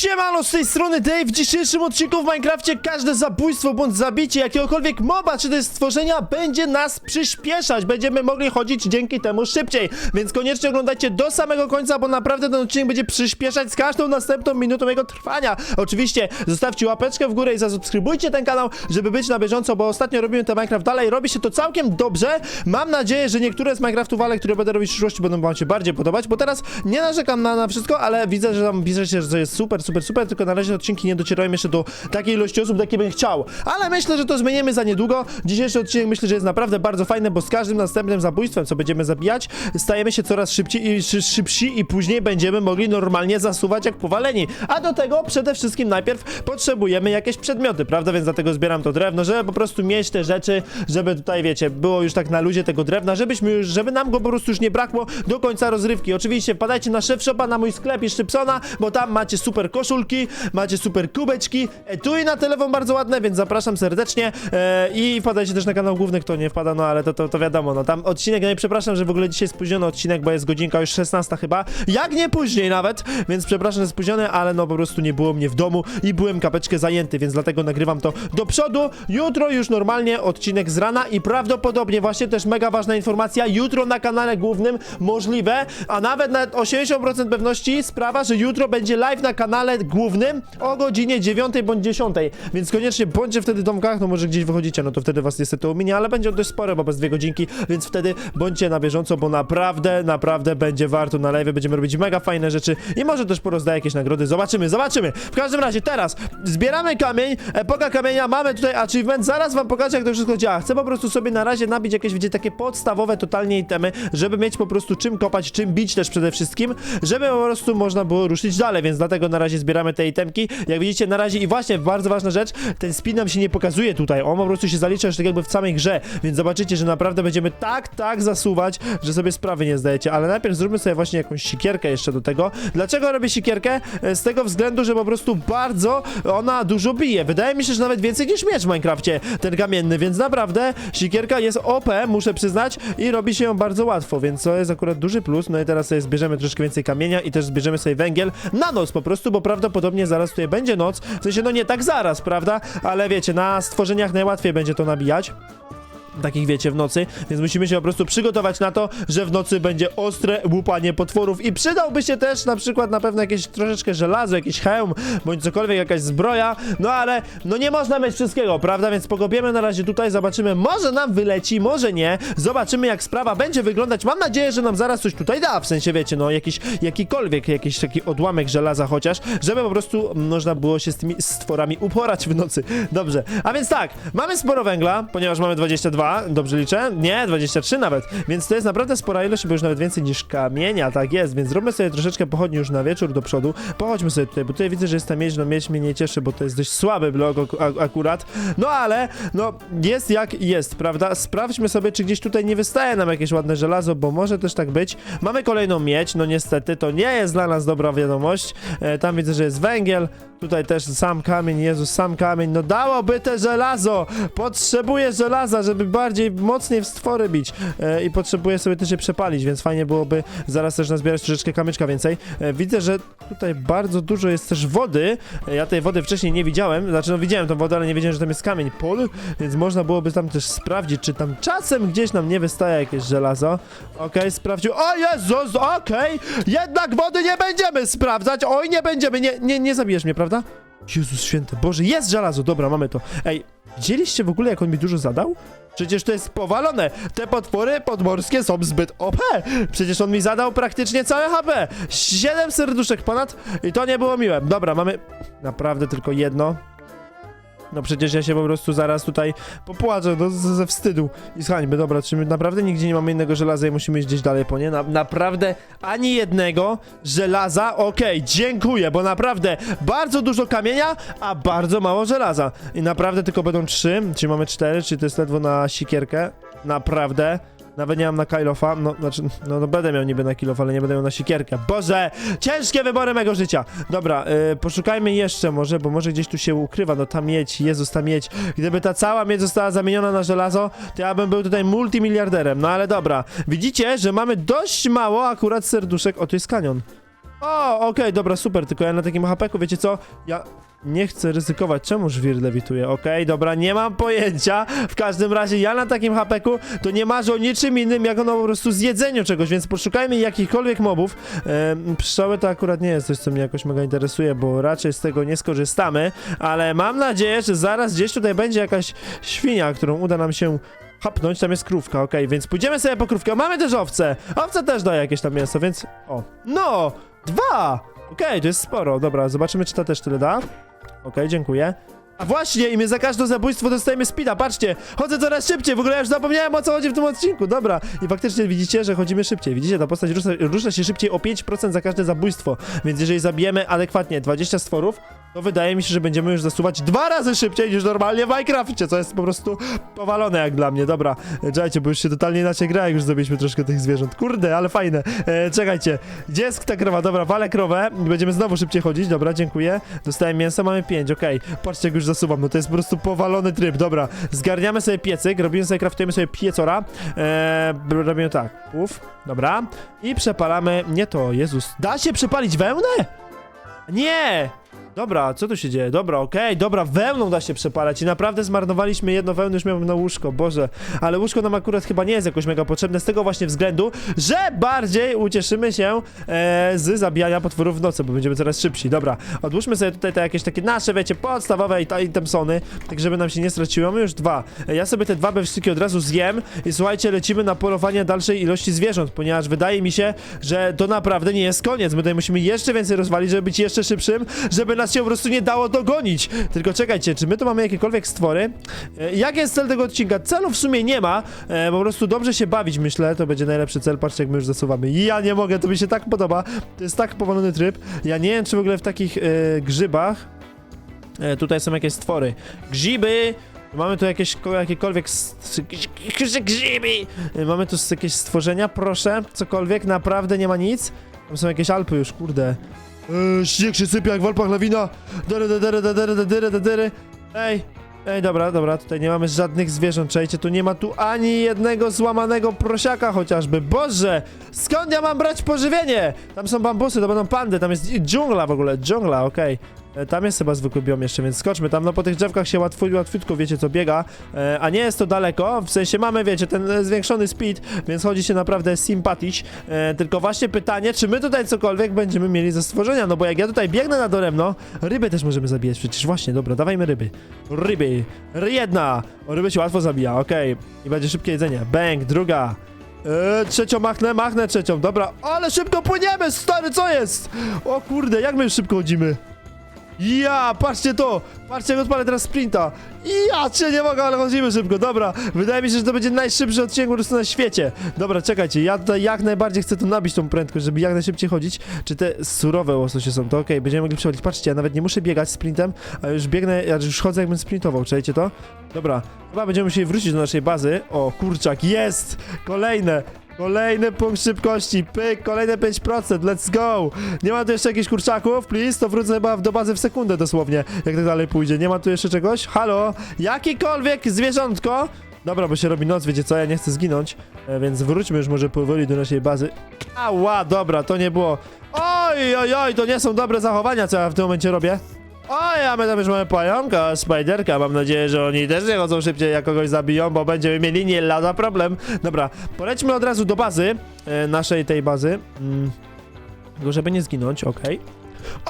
Siemano, z tej strony Dave. W dzisiejszym odcinku w Minecrafcie każde zabójstwo bądź zabicie jakiegokolwiek moba czy też stworzenia będzie nas przyspieszać. Będziemy mogli chodzić dzięki temu szybciej. Więc koniecznie oglądajcie do samego końca, bo naprawdę ten odcinek będzie przyspieszać z każdą następną minutą jego trwania. Oczywiście zostawcie łapeczkę w górę i zasubskrybujcie ten kanał, żeby być na bieżąco, bo ostatnio robimy ten Minecraft dalej. Robi się to całkiem dobrze. Mam nadzieję, że niektóre z Minecraftów, ale które będę robić w przyszłości będą wam się bardziej podobać, bo teraz nie narzekam na, na wszystko, ale widzę, że tam piszecie, że jest super, super, super, tylko na razie odcinki nie docierają jeszcze do takiej ilości osób, jakiej bym chciał. Ale myślę, że to zmienimy za niedługo. Dzisiejszy odcinek myślę, że jest naprawdę bardzo fajny, bo z każdym następnym zabójstwem, co będziemy zabijać, stajemy się coraz szybciej i szy, szybsi i później będziemy mogli normalnie zasuwać jak powaleni. A do tego przede wszystkim najpierw potrzebujemy jakieś przedmioty, prawda? Więc dlatego zbieram to drewno, żeby po prostu mieć te rzeczy, żeby tutaj, wiecie, było już tak na luzie tego drewna, żebyśmy już, żeby nam go po prostu już nie brakło do końca rozrywki. Oczywiście wpadajcie na Chef Shopa, na mój sklep i Szczypsona, bo tam macie super koszulki, macie super kubeczki, etui na telefon bardzo ładne, więc zapraszam serdecznie. E, i wpadajcie też na kanał główny, kto nie wpada, no ale to, to, to wiadomo, no tam odcinek, no i przepraszam, że w ogóle dzisiaj spóźniony odcinek, bo jest godzinka już 16 chyba, jak nie później nawet, więc przepraszam, że spóźniony, ale no po prostu nie było mnie w domu i byłem kapeczkę zajęty, więc dlatego nagrywam to do przodu. Jutro już normalnie odcinek z rana i prawdopodobnie właśnie też mega ważna informacja, jutro na kanale głównym możliwe, a nawet na 80% pewności sprawa, że jutro będzie live na kanale głównym o godzinie 9 bądź 10, więc koniecznie bądźcie wtedy w domkach, no może gdzieś wychodzicie, no to wtedy was niestety ominie, ale będzie on dość spore, bo bez dwie godzinki, więc wtedy bądźcie na bieżąco, bo naprawdę, naprawdę będzie warto na live, będziemy robić mega fajne rzeczy i może też porozdaję jakieś nagrody, zobaczymy, zobaczymy. W każdym razie teraz zbieramy kamień, epoka kamienia, mamy tutaj achievement, zaraz wam pokażę jak to wszystko działa. Chcę po prostu sobie na razie nabić jakieś, wiecie, takie podstawowe totalnie itemy, żeby mieć po prostu czym kopać, czym bić też przede wszystkim, żeby po prostu można było ruszyć dalej, więc dlatego na razie zbieramy te itemki. Jak widzicie na razie i właśnie bardzo ważna rzecz, ten spin nam się nie pokazuje tutaj, on po prostu się zalicza już tak jakby w samej grze, więc zobaczycie, że naprawdę będziemy tak, tak zasuwać, że sobie sprawy nie zdajecie, ale najpierw zróbmy sobie właśnie jakąś sikierkę jeszcze do tego. Dlaczego robię sikierkę? E, Z tego względu, że po prostu bardzo ona dużo bije. Wydaje mi się, że nawet więcej niż miecz w Minecrafcie, ten kamienny, więc naprawdę sikierka jest OP, muszę przyznać, i robi się ją bardzo łatwo, więc to jest akurat duży plus. No i teraz sobie zbierzemy troszkę więcej kamienia i też zbierzemy sobie węgiel na noc po prostu, bo prawdopodobnie zaraz tutaj będzie noc. W sensie, no nie tak zaraz, prawda? Ale wiecie, na stworzeniach najłatwiej będzie to nabijać takich wiecie w nocy, więc musimy się po prostu przygotować na to, że w nocy będzie ostre łupanie potworów i przydałby się też na przykład na pewno jakieś troszeczkę żelazo, jakiś hełm, bądź cokolwiek, jakaś zbroja, no ale no nie można mieć wszystkiego, prawda, więc pogopiemy na razie tutaj, zobaczymy, może nam wyleci, może nie, zobaczymy jak sprawa będzie wyglądać, mam nadzieję, że nam zaraz coś tutaj da, w sensie wiecie, no jakiś, jakikolwiek, jakiś taki odłamek żelaza chociaż, żeby po prostu można było się z tymi stworami uporać w nocy, dobrze, a więc tak, mamy sporo węgla, ponieważ mamy 22, dobrze liczę? Nie, 23 nawet, więc to jest naprawdę spora ilość, bo już nawet więcej niż kamienia, tak jest, więc zróbmy sobie troszeczkę pochodni już na wieczór do przodu, pochodźmy sobie tutaj, bo tutaj widzę, że jest ta miedź, no miedź mnie nie cieszy, bo to jest dość słaby blok ak- ak- akurat, no ale, no jest jak jest, prawda, sprawdźmy sobie, czy gdzieś tutaj nie wystaje nam jakieś ładne żelazo, bo może też tak być, mamy kolejną miedź, no niestety, to nie jest dla nas dobra wiadomość, e, tam widzę, że jest węgiel, Tutaj też sam kamień, Jezus, sam kamień. No dałoby te żelazo! Potrzebuję żelaza, żeby bardziej, mocniej w stwory bić. E, I potrzebuję sobie też je przepalić, więc fajnie byłoby zaraz też nazbierać troszeczkę kamyczka więcej. E, widzę, że tutaj bardzo dużo jest też wody. E, ja tej wody wcześniej nie widziałem. Znaczy, no widziałem tą wodę, ale nie wiedziałem, że tam jest kamień pol, więc można byłoby tam też sprawdzić, czy tam czasem gdzieś nam nie wystaje jakieś żelazo. Okej, sprawdził. O Jezus, okej! Jednak wody nie będziemy sprawdzać! Oj, nie będziemy, nie, nie, nie zabijesz mnie, prawda? Jezus święty, Boże, jest żelazo, dobra, mamy to. Ej, widzieliście w ogóle, jak on mi dużo zadał? Przecież to jest powalone. Te potwory podmorskie są zbyt OP. Przecież on mi zadał praktycznie całe HP. Siedem serduszek ponad i to nie było miłe. Dobra, mamy naprawdę tylko jedno. No przecież ja się po prostu zaraz tutaj popłaczę no, ze wstydu i z hańby. Dobra, czy my naprawdę nigdzie nie mamy innego żelaza i musimy iść gdzieś dalej po nie? Na, naprawdę ani jednego żelaza? Okej, dziękuję, bo naprawdę bardzo dużo kamienia, a bardzo mało żelaza. I naprawdę tylko będą trzy, czy mamy cztery, czy to jest ledwo na sikierkę? Naprawdę? Nawet nie mam na Kylofa, no znaczy, no, no będę miał niby na kilof, ale nie będę miał na sikierkę. Boże, ciężkie wybory mego życia. Dobra, y, poszukajmy jeszcze może, bo może gdzieś tu się ukrywa, no ta miedź, Jezus, ta miedź. Gdyby ta cała miedź została zamieniona na żelazo, to ja bym był tutaj multimiliarderem, no ale dobra. Widzicie, że mamy dość mało akurat serduszek, o jest kanion. O, okej, dobra, super, tylko ja na takim hapeku, wiecie co? Ja nie chcę ryzykować. Czemu żwir lewituje? Okej, dobra, nie mam pojęcia. W każdym razie ja na takim hapeku to nie marzę o niczym innym, jak ono po prostu zjedzeniu czegoś, więc poszukajmy jakichkolwiek mobów. Ehm, pszczoły to akurat nie jest coś, co mnie jakoś mega interesuje, bo raczej z tego nie skorzystamy, ale mam nadzieję, że zaraz gdzieś tutaj będzie jakaś świnia, którą uda nam się hapnąć, tam jest krówka, okej, więc pójdziemy sobie po krówkę. Mamy też owce. Owce też daje jakieś tam mięso, więc... O, no! Dwa! Okej, to jest sporo. Dobra, zobaczymy, czy ta też tyle da. Okej, dziękuję. A właśnie, i my za każde zabójstwo dostajemy speeda, patrzcie, chodzę coraz szybciej, w ogóle ja już zapomniałem o co chodzi w tym odcinku, dobra. I faktycznie widzicie, że chodzimy szybciej, widzicie, ta postać rusza, rusza się szybciej o 5% za każde zabójstwo, więc jeżeli zabijemy adekwatnie 20 stworów, to wydaje mi się, że będziemy już zasuwać dwa razy szybciej niż normalnie w Minecrafcie, co jest po prostu powalone jak dla mnie, dobra. E, Czekajcie, bo już się totalnie inaczej gra, jak już zrobiliśmy troszkę tych zwierząt, kurde, ale fajne. E, czekajcie, gdzie jest ta krowa, dobra, walę krowę i będziemy znowu szybciej chodzić, dobra, dziękuję. Dostałem mięso, mamy 5, okej. Patrzcie, jak już zasuwam, no to jest po prostu powalony tryb, dobra. Zgarniamy sobie piecyk, robimy sobie, kraftujemy sobie piecora. E, robimy tak, uf, dobra. I przepalamy, nie to, Jezus, da się przepalić wełnę? Nie! Dobra, co tu się dzieje? Dobra, okej, dobra, wełną da się przepalać i naprawdę zmarnowaliśmy jedno wełny, już miałem na łóżko, boże. Ale łóżko nam akurat chyba nie jest jakoś mega potrzebne z tego właśnie względu, że bardziej ucieszymy się e, z zabijania potworów w nocy, bo będziemy coraz szybsi. Dobra, odłóżmy sobie tutaj te jakieś takie nasze, wiecie, podstawowe i- itemsony, tak żeby nam się nie straciło. Mamy już dwa. E, Ja sobie te dwa bewsztyki od razu zjem i słuchajcie, lecimy na polowanie dalszej ilości zwierząt, ponieważ wydaje mi się, że to naprawdę nie jest koniec. My tutaj musimy jeszcze więcej rozwalić, żeby być jeszcze szybszym, żeby nas się po prostu nie dało dogonić. Tylko czekajcie, czy my tu mamy jakiekolwiek stwory? E, Jak jest cel tego odcinka? Celu w sumie nie ma, e, po prostu dobrze się bawić, myślę, to będzie najlepszy cel. Patrzcie, jak my już zasuwamy. Ja nie mogę, to mi się tak podoba. To jest tak powolony tryb. Ja nie wiem, czy w ogóle w takich e, grzybach e, tutaj są jakieś stwory. Grzyby! Mamy tu jakieś ko- jakiekolwiek grzyby! E, Mamy tu jakieś stworzenia, proszę, cokolwiek, naprawdę nie ma nic. Tam są jakieś Alpy już, kurde. Eee, śnieg się sypie jak w Alpach lawina. Dery, dery, dery, dery, dery, dery. Ej, ej, dobra, dobra, tutaj nie mamy żadnych zwierząt, czajcie, tu nie ma tu ani jednego złamanego prosiaka chociażby. Boże, skąd ja mam brać pożywienie? Tam są bambusy, to będą pandy, tam jest dżungla w ogóle, dżungla, okej. E, Tam jest chyba zwykły biom jeszcze, więc skoczmy tam, no po tych drzewkach się łatwo, łatwiutko, wiecie co, biega, e, a nie jest to daleko, w sensie mamy, wiecie, ten e, zwiększony speed, więc chodzi się naprawdę sympatić, e, tylko właśnie pytanie, czy my tutaj cokolwiek będziemy mieli ze stworzenia, no bo jak ja tutaj biegnę na doremno, ryby też możemy zabijać, przecież. Właśnie, dobra, dawajmy ryby, ryby, Ry- jedna, ryby się łatwo zabija, okej, i będzie szybkie jedzenie, bang, druga, Eee, trzecią machnę, machnę trzecią, dobra, ale szybko płyniemy, stary, co jest? O kurde, jak my szybko chodzimy? Ja, patrzcie to! Patrzcie, jak odpalę teraz sprinta! Ja cię nie mogę, ale chodzimy szybko, dobra. Wydaje mi się, że to będzie najszybszy odcinek po prostu na świecie. Dobra, czekajcie, ja tutaj jak najbardziej chcę tu nabić tą prędkość, żeby jak najszybciej chodzić. Czy te surowe łososie są, to okej, będziemy mogli przechodzić. Patrzcie, ja nawet nie muszę biegać sprintem, a już biegnę, ja już chodzę jakbym sprintował, czajcie to? Dobra, chyba będziemy musieli wrócić do naszej bazy. O, kurczak, jest! Kolejne! Kolejny punkt szybkości, pyk, kolejne 5%, let's go! Nie ma tu jeszcze jakichś kurczaków, please, to wrócę chyba do bazy w sekundę dosłownie, jak tak dalej pójdzie. Nie ma tu jeszcze czegoś? Halo? Jakikolwiek zwierzątko? Dobra, bo się robi noc, wiecie co, ja nie chcę zginąć, e, więc wróćmy już może powoli do naszej bazy. Ała, dobra, to nie było... Oj, oj, oj, to nie są dobre zachowania, co ja w tym momencie robię. A my tam już mamy pająka, spiderka, mam nadzieję, że oni też nie chodzą szybciej, jak kogoś zabiją, bo będziemy mieli nie lada problem. Dobra, polećmy od razu do bazy, e, naszej tej bazy, mm, tylko żeby nie zginąć, okej.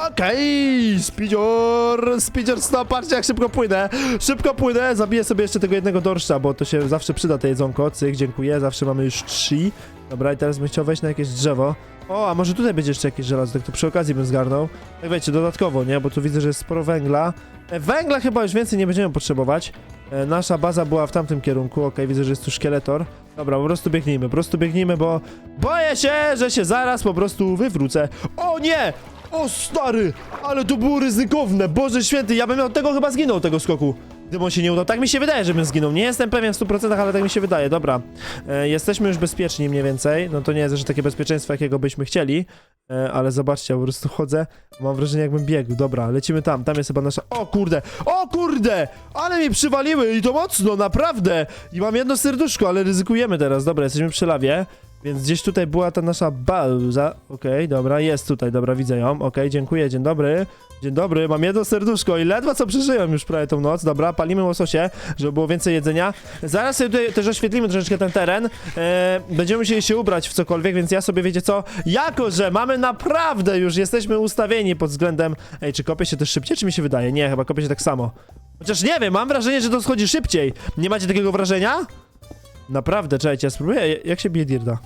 Okej, speedior, speedior stop, patrzcie jak szybko płynę, szybko płynę, zabiję sobie jeszcze tego jednego dorszcza, bo to się zawsze przyda to jedzonko, cyk, dziękuję, zawsze mamy już trzy. Dobra, i teraz bym chciał wejść na jakieś drzewo. O, a może tutaj będzie jeszcze jakieś żelazo, tak to przy okazji bym zgarnął. Tak wiecie, dodatkowo, nie, bo tu widzę, że jest sporo węgla. E, Węgla chyba już więcej nie będziemy potrzebować. E, Nasza baza była w tamtym kierunku, okej, widzę, że jest tu szkieletor. Dobra, po prostu biegnijmy, po prostu biegnijmy, bo boję się, że się zaraz po prostu wywrócę. O nie! O stary! Ale to było ryzykowne, Boże święty, ja bym od tego chyba zginął, tego skoku. Gdyby on się nie udał. Tak mi się wydaje, że bym zginął. Nie jestem pewien w 100%, ale tak mi się wydaje. Dobra. E, jesteśmy już bezpieczni mniej więcej. No to nie jest jeszcze takie bezpieczeństwo, jakiego byśmy chcieli. E, ale zobaczcie, po prostu chodzę. Mam wrażenie, jakbym biegł. Dobra, lecimy tam. Tam jest chyba nasza... O kurde! O kurde! Ale mi przywaliły i to mocno, naprawdę! I mam jedno serduszko, ale ryzykujemy teraz. Dobra, jesteśmy przy lawie. Więc gdzieś tutaj była ta nasza baza. Okej, dobra, jest tutaj, dobra, widzę ją. Okej, dziękuję, dzień dobry. Dzień dobry, mam jedno serduszko i ledwo co przeżyłem już prawie tą noc. Dobra, palimy łososie, żeby było więcej jedzenia. Zaraz sobie tutaj też oświetlimy troszeczkę ten teren. E, będziemy musieli się ubrać w cokolwiek, więc ja sobie, wiecie co, jako że mamy naprawdę już, jesteśmy ustawieni pod względem... Ej, czy kopię się też szybciej, czy mi się wydaje? Nie, chyba kopię się tak samo. Chociaż nie wiem, mam wrażenie, że to schodzi szybciej. Nie macie takiego wrażenia? Naprawdę, czekajcie, ja spróbuję, jak się bije dirda?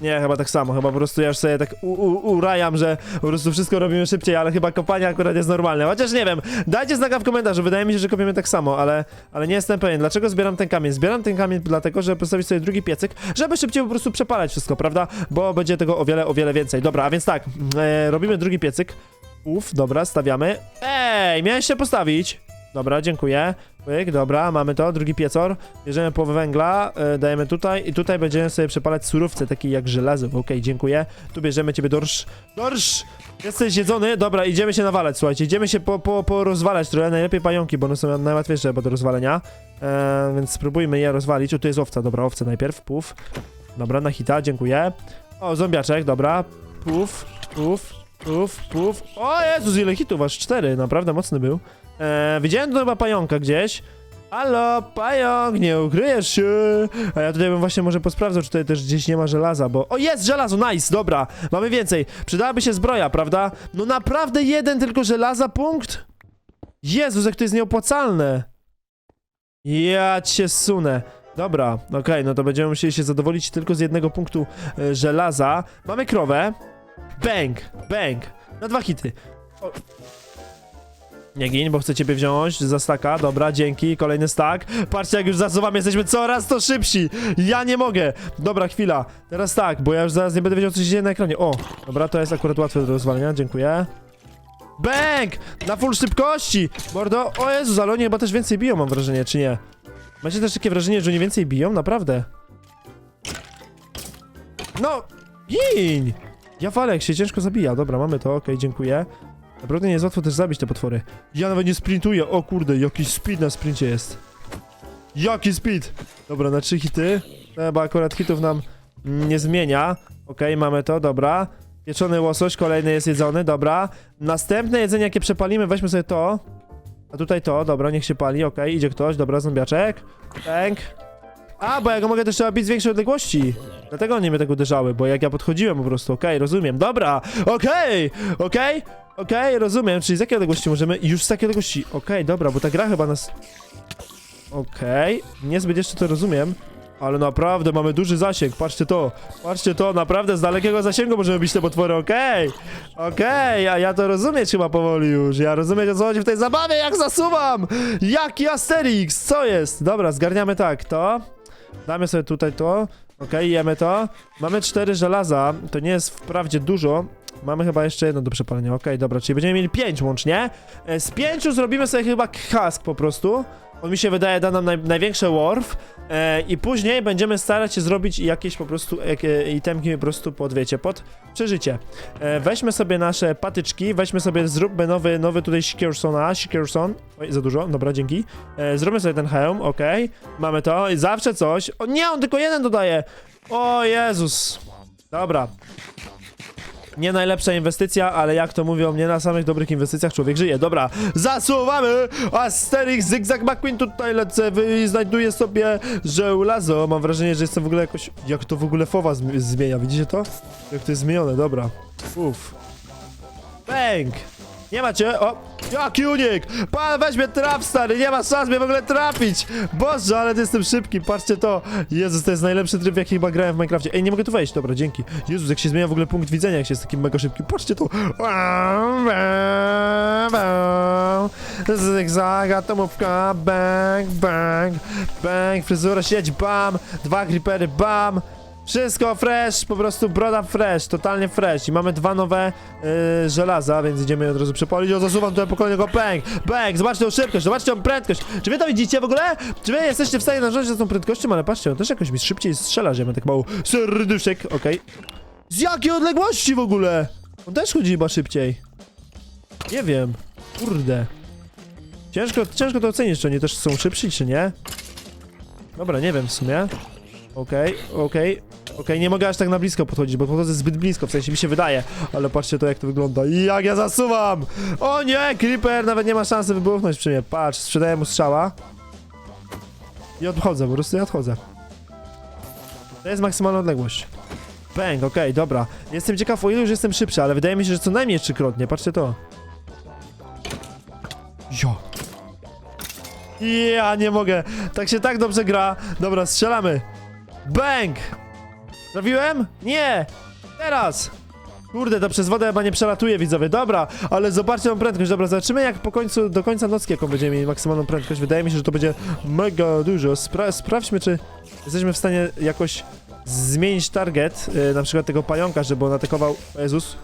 Nie, chyba tak samo, chyba po prostu ja już sobie tak urajam, że po prostu wszystko robimy szybciej, ale chyba kopanie akurat jest normalne. Chociaż nie wiem, dajcie znaka w komentarzu, wydaje mi się, że kopiemy tak samo, ale, ale nie jestem pewien. Dlaczego zbieram ten kamień? Zbieram ten kamień dlatego, żeby postawić sobie drugi piecyk, żeby szybciej po prostu przepalać wszystko, prawda? Bo będzie tego o wiele, o wiele więcej. Dobra, a więc tak, e, robimy drugi piecyk. Uf, dobra, stawiamy. Ej, miałeś się postawić. Dobra, dziękuję. Pyk, dobra, mamy to, drugi piecor. Bierzemy połowę węgla, e, dajemy tutaj i tutaj będziemy sobie przepalać surowce, takie jak żelazo. Okej, dziękuję. Tu bierzemy ciebie dorsz. Dorsz! Jesteś jedzony? Dobra, idziemy się nawalać, słuchajcie. Idziemy się po, po, porozwalać trochę. Najlepiej pająki, bo one są najłatwiejsze do rozwalenia. E, więc spróbujmy je rozwalić. O, tu jest owca, dobra, owca najpierw. Puf. Dobra, na hita, dziękuję. O, zombiaczek, dobra. Puf, puf, puf, puf. O Jezus, ile hitów, aż cztery, naprawdę mocny był. E, widziałem tu chyba pająka gdzieś. Halo, pająk, nie ukryjesz się. A ja tutaj bym właśnie może posprawdzał, czy tutaj też gdzieś nie ma żelaza, bo... O, jest żelazo, nice, dobra, mamy więcej. Przydałaby się zbroja, prawda? No naprawdę jeden tylko żelaza punkt? Jezus, jak to jest nieopłacalne. Ja cię sunę. Dobra, okej, no to będziemy musieli się zadowolić tylko z jednego punktu e, żelaza. Mamy krowę. Bang, bang. Na dwa hity. O. Nie gin, bo chcę ciebie wziąć za staka. Dobra, dzięki. Kolejny stak. Patrzcie, jak już zasuwamy, jesteśmy coraz to szybsi. Ja nie mogę. Dobra, chwila. Teraz tak, bo ja już zaraz nie będę wiedział, co się dzieje na ekranie. O, dobra, to jest akurat łatwe do rozwalenia. Dziękuję. Bang! Na full szybkości! Mordo, o Jezus, ale oni chyba też więcej biją, mam wrażenie, czy nie? Macie też takie wrażenie, że oni więcej biją? Naprawdę. No, gin! Ja walę, jak się ciężko zabija. Dobra, mamy to, okej, dziękuję. Naprawdę nie jest łatwo też zabić te potwory. Ja nawet nie sprintuję, o kurde, jaki speed na sprincie jest. Jaki speed! Dobra, na trzy hity. Chyba akurat hitów nam nie zmienia. Okej, mamy to, dobra. Pieczony łosoś, kolejny jest jedzony, dobra. Następne jedzenie, jakie przepalimy, weźmy sobie to. A tutaj to, dobra, niech się pali, okej, idzie ktoś, dobra, zombiaczek. Tank. A, bo ja go mogę też trzeba bić z większej odległości. Dlatego one mnie tak uderzały, bo jak ja podchodziłem po prostu, okej, rozumiem, dobra, okej, okej, okej, rozumiem, czyli z jakiej odległości możemy, już z takiej odległości, okej, dobra, bo ta gra chyba nas... Okej, niezbyt jeszcze to rozumiem, ale naprawdę mamy duży zasięg, patrzcie to, patrzcie to, naprawdę z dalekiego zasięgu możemy bić te potwory, okej, okej, a ja to rozumieć chyba powoli już, ja rozumiem o co chodzi w tej zabawie, jak zasuwam, jaki Asterix, co jest, dobra, zgarniamy tak, to, damy sobie tutaj to, okej, jemy to, mamy cztery żelaza, to nie jest wprawdzie dużo, Mamy chyba jeszcze jedno do przepalenia, okej, dobra, czyli będziemy mieli pięć łącznie. E, Z pięciu zrobimy sobie chyba kask po prostu. On mi się wydaje da nam naj, największe warf e, i później będziemy starać się zrobić jakieś po prostu jakie itemki po prostu pod, wiecie, pod przeżycie. E, weźmy sobie nasze patyczki, weźmy sobie, zróbmy nowy, nowy tutaj Sikiersona, Sikierson. Oj, za dużo, dobra, dzięki. E, zróbmy sobie ten hełm, okej. Mamy to i zawsze coś. O nie, on tylko jeden dodaje. O Jezus. Dobra, nie najlepsza inwestycja, ale jak to mówią, nie na samych dobrych inwestycjach człowiek żyje. Dobra, zasuwamy! Asterix, Zygzak McQueen tutaj lecę, wy znajduję sobie żelazo. Mam wrażenie, że jestem w ogóle jakoś... Jak to w ogóle fowa zmi- zmienia, widzicie to? Jak to jest zmienione, dobra. Uff. Bang! Nie macie? O! Jaki unik! Pan weźmie traf, stary! Nie ma szans mnie w ogóle trafić! Boże, ale to jestem szybki, patrzcie to! Jezus, to jest najlepszy tryb, jaki chyba grałem w Minecrafcie. Ej, nie mogę tu wejść, dobra, dzięki. Jezus, jak się zmienia w ogóle punkt widzenia, jak się jest takim mega szybkim. Patrzcie to! Zygzak, atomówka, bang, bang, bang, fryzura siedź, bam! Dwa creepery, bam! Wszystko fresh, po prostu broda fresh, totalnie fresh i mamy dwa nowe yy, żelaza, więc idziemy je od razu przepalić. O, zasuwam tutaj po kolejnego bang, bang, zobaczcie tą szybkość, zobaczcie tą prędkość. Czy wy to widzicie w ogóle? Czy wy jesteście w stanie narządzić z tą prędkością? Ale patrzcie, on też jakoś mi szybciej strzela, że ja mam tak mało serduszek, okej. Z jakiej odległości w ogóle? On też chodzi chyba szybciej. Nie wiem, kurde. Ciężko, ciężko to ocenić, czy oni też są szybsi, czy nie. Dobra, nie wiem w sumie. Okej, okej. Okej, nie mogę aż tak na blisko podchodzić, bo podchodzę zbyt blisko, w sensie mi się wydaje. Ale patrzcie to, jak to wygląda. I jak ja zasuwam! O nie, Creeper nawet nie ma szansy wybuchnąć przy mnie. Patrz, sprzedaję mu strzała. I odchodzę, po prostu ja odchodzę. To jest maksymalna odległość. Bang, okej, dobra. Jestem ciekaw, o ile już jestem szybszy, ale wydaje mi się, że co najmniej trzykrotnie. Patrzcie to. Jo. Ja nie mogę. Tak się tak dobrze gra. Dobra, strzelamy. Bang! Trafiłem? Nie! Teraz! Kurde, to przez wodę chyba nie przelatuje, widzowie. Dobra, ale zobaczcie mam prędkość. Dobra, zobaczymy jak po końcu, do końca nocki, jaką będziemy mieli maksymalną prędkość. Wydaje mi się, że to będzie mega dużo. Spra sprawdźmy, czy jesteśmy w stanie jakoś zmienić target, yy, na przykład tego pająka, żeby on atakował... O Jezus.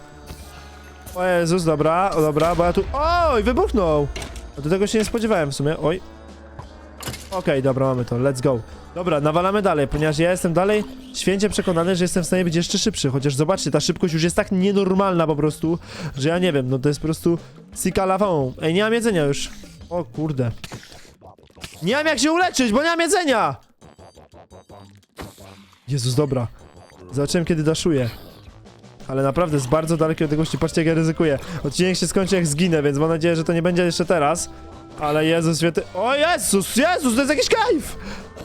O Jezus, dobra, dobra, bo ja tu... Oj, wybuchnął! Do tego się nie spodziewałem w sumie, oj. Okej, dobra, mamy to, let's go. Dobra, nawalamy dalej, ponieważ ja jestem dalej święcie przekonany, że jestem w stanie być jeszcze szybszy, chociaż zobaczcie, ta szybkość już jest tak nienormalna po prostu, że ja nie wiem, no to jest po prostu sika lawą. Ej, nie mam jedzenia już. O kurde. Nie mam jak się uleczyć, bo nie mam jedzenia! Jezus, dobra. Zobaczyłem, kiedy daszuję. Ale naprawdę z bardzo dalekiej odległości, patrzcie jak ja ryzykuję. Odcinek się skończy jak zginę, więc mam nadzieję, że to nie będzie jeszcze teraz. Ale Jezus święty... O Jezus, Jezus, to jest jakiś kajf!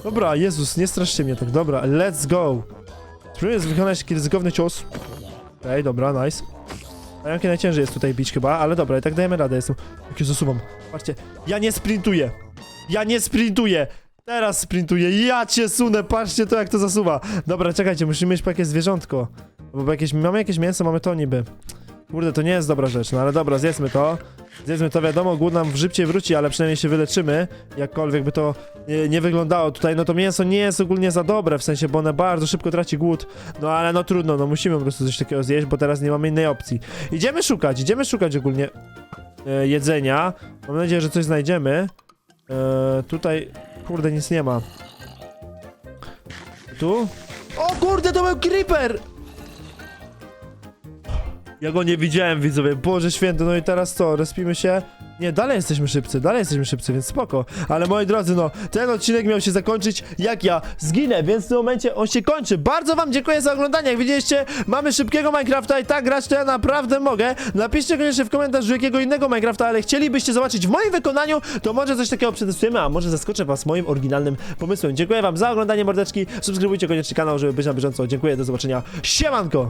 Dobra, Jezus, nie straszcie mnie tak, dobra, let's go. Spróbuję wykonać taki ryzykowny cios. Okej, dobra, nice. Pająki najciężej jest tutaj bić chyba, ale dobra, i tak dajemy radę, jestem... Jak się zasuwam. Patrzcie, ja nie sprintuję. Ja nie sprintuję. Teraz sprintuję, ja cię sunę, patrzcie to jak to zasuwa. Dobra, czekajcie, musimy mieć po jakieś zwierzątko. Bo jakieś, mamy jakieś mięso, mamy to niby. Kurde, to nie jest dobra rzecz, no ale dobra, zjedzmy to. Zjedzmy to, wiadomo, głód nam szybciej wróci, ale przynajmniej się wyleczymy. Jakkolwiek by to nie, nie wyglądało tutaj, no to mięso nie jest ogólnie za dobre, w sensie, bo one bardzo szybko traci głód. No ale no trudno, no musimy po prostu coś takiego zjeść, bo teraz nie mamy innej opcji. Idziemy szukać, idziemy szukać ogólnie e, jedzenia. Mam nadzieję, że coś znajdziemy. E, tutaj, kurde, nic nie ma. Tu? O kurde, to był creeper! Ja go nie widziałem, widzowie. Boże święty, no i teraz co? Respimy się? Nie, dalej jesteśmy szybcy, dalej jesteśmy szybcy, więc spoko. Ale moi drodzy, no, ten odcinek miał się zakończyć jak ja zginę, więc w tym momencie on się kończy. Bardzo wam dziękuję za oglądanie. Jak widzieliście, mamy szybkiego Minecrafta i tak grać to ja naprawdę mogę. Napiszcie koniecznie w komentarzu jakiego innego Minecrafta, ale chcielibyście zobaczyć w moim wykonaniu, to może coś takiego przetestujemy, a może zaskoczę was moim oryginalnym pomysłem. Dziękuję wam za oglądanie mordeczki. Subskrybujcie koniecznie kanał, żeby być na bieżąco. Dziękuję, do zobaczenia. Siemanko!